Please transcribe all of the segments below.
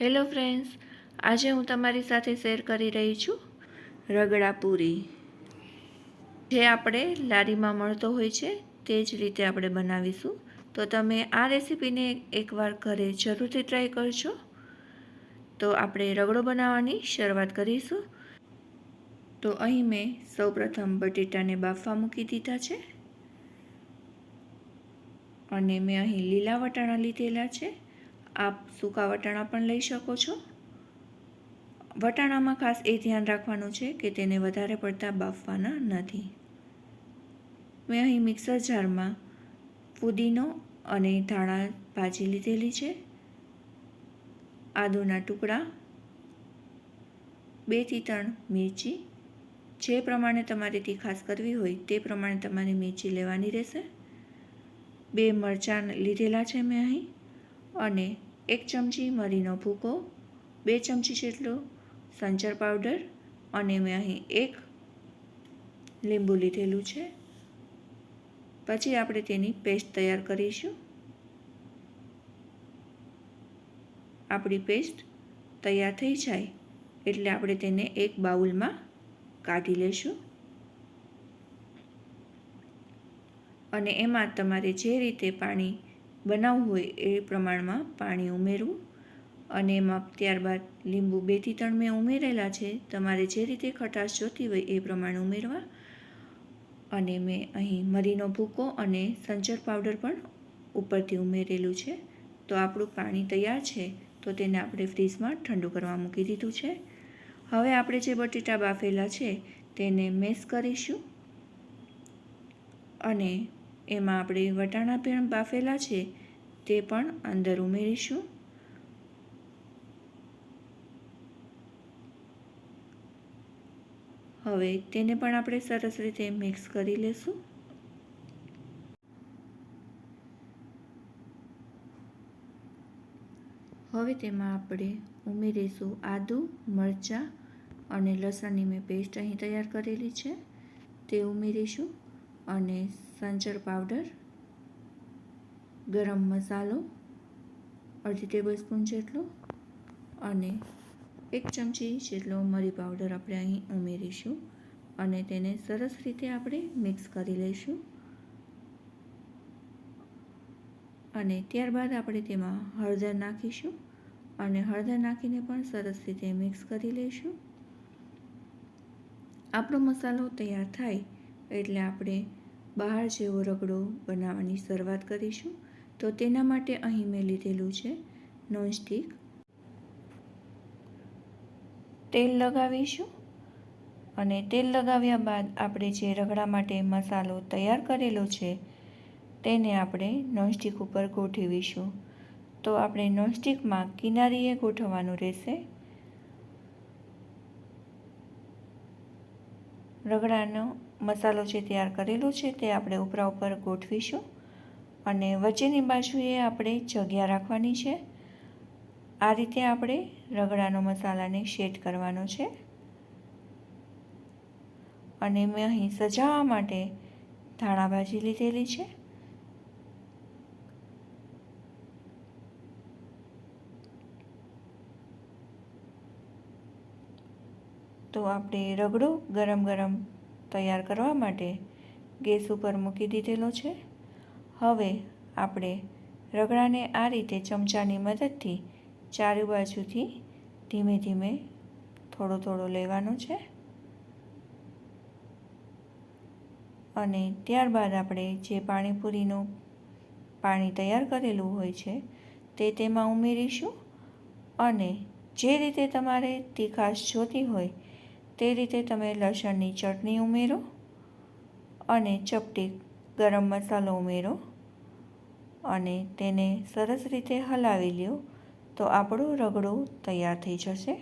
Hello friends આજે હું તમારી સાથે શેર કરી રહી છું રગડા પૂરી જે આપણે લારીમાં મળતો હોય છે, તે જ રીતે આપણે બનાવીશું. તો તમે આ રેસીપીને એકવાર ઘરે જરૂરથી ટ્રાય કરજો. તો આપણે રગડો બનાવવાની શરૂઆત કરીશું. તો અહીં મેં સૌપ્રથમ બટેટાને બાફવા મૂકી દીધા છે. અને મેં અહીં લીલા વટાણા લીધેલા છે. આપ સૂકા વટાણા પણ લઈ શકો છો. વટાણામાં ખાસ એ ધ્યાન રાખવાનું છે કે તેને વધારે પડતા બાફવાના નથી. મેં અહીં મિક્સર જારમાં પુદીનો અને ધાણા ભાજી લીધેલી છે. આદુના ટુકડા, બેથી ત્રણ મિરચી, જે પ્રમાણે તમારે તીખાસ કરવી હોય તે પ્રમાણે તમારે મિરચી લેવાની રહેશે. બે મરચાં લીધેલા છે મેં અહીં અને એક ચમચી મરીનો ભૂકો, બે ચમચી જેટલો સંચર પાવડર અને મેં અહીં એક લીંબુ લીધેલું છે. પછી આપણે તેની પેસ્ટ તૈયાર કરીશું. આપણી પેસ્ટ તૈયાર થઈ જાય એટલે આપણે તેને એક બાઉલમાં કાઢી લેશું. અને એમાં તમારે જે રીતે પાણી બનાવવું હોય એ પ્રમાણમાં પાણી ઉમેરવું અને એમાં ત્યારબાદ લીંબુ બેથી ત્રણ મેં ઉમેરેલા છે. તમારે જે રીતે ખટાશ જોતી હોય એ પ્રમાણે ઉમેરવા અને મેં અહીં મરીનો ભૂકો અને સંચર પાવડર પણ ઉપરથી ઉમેરેલું છે. તો આપણું પાણી તૈયાર છે તો તેને આપણે ફ્રીઝમાં ઠંડુ કરવા મૂકી દીધું છે. હવે આપણે જે બટેટા બાફેલા છે તેને મેસ કરીશું અને એમાં આપણે વટાણા પણ બાફેલા છે, તે પણ અંદર ઉમેરીશું. હવે તેને પણ આપણે સરસ રીતે મિક્સ કરી લેશું. હવે તેમાં આપણે ઉમેરીશું આદું, મરચાં અને લસણની મેં પેસ્ટ અહીં તૈયાર કરેલી છે, તે ઉમેરીશું અને સંચર પાવડર, ગરમ મસાલો, અડધી ટેબલ સ્પૂન જેટલો અને એક ચમચી જેટલો મરી પાવડર આપણે અહીં ઉમેરીશું અને તેને સરસ રીતે આપણે મિક્સ કરી લઈશું. અને ત્યારબાદ આપણે તેમાં હળદર નાખીશું અને હળદર નાખીને પણ સરસ રીતે મિક્સ કરી લઈશું. આપણો મસાલો તૈયાર થાય એટલે આપણે બહાર જેવો રગડો બનાવવાની શરૂઆત કરીશું. તો તેના માટે અહીં મેં લીધેલું છે નોનસ્ટિક. તેલ લગાવીશું અને તેલ લગાવ્યા બાદ આપણે જે રગડા માટે મસાલો તૈયાર કરેલો છે તેને આપણે નોનસ્ટિક ઉપર ગોઠવીશું. તો આપણે નોનસ્ટિકમાં કિનારીએ ગોઠવવાનું રહેશે. રગડાનો મસાલો જે તૈયાર કરેલો છે તે આપણે ઉપરા ઉપર ગોઠવીશું અને વચ્ચેની બાજુએ આપણે જગ્યા રાખવાની છે. આ રીતે આપણે રગડાનો મસાલાને શેડ કરવાનો છે. અને મેં અહીં સજાવવા માટે ધાણા ભાજી લીધેલી છે. તો આપણે રગડો ગરમ ગરમ તૈયાર કરવા માટે ગેસ ઉપર મૂકી દીધેલો છે. હવે આપણે રગડાને આ રીતે ચમચાની મદદથી ચારે બાજુથી ધીમે ધીમે થોડો થોડો લેવાનો છે. અને ત્યારબાદ આપણે જે પાણીપુરીનું પાણી તૈયાર કરેલું હોય છે તે તેમાં ઉમેરીશું. અને જે રીતે તમારે તીખાશ જોતી હોય તે રીતે તમે લસણની ચટણી ઉમેરો અને ચપટી ગરમ મસાલો ઉમેરો અને તેને સરસ રીતે હલાવી લ્યો તો આપણું રગડું તૈયાર થઈ જશે.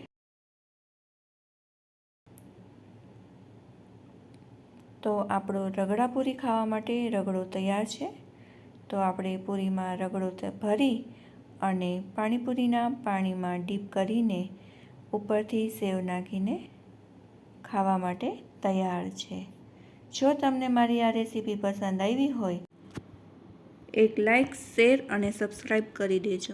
તો આપણો રગડા પૂરી ખાવા માટે રગડો તૈયાર છે. તો આપણે પૂરીમાં રગડો ભરી અને પાણીપુરીના પાણીમાં ડીપ કરીને ઉપરથી સેવ નાખીને ખાવા માટે તૈયાર છે. જો તમને મારી આ રેસીપી પસંદ આવી હોય, એક લાઇક શેર અને સબસ્ક્રાઈબ કરી દેજો.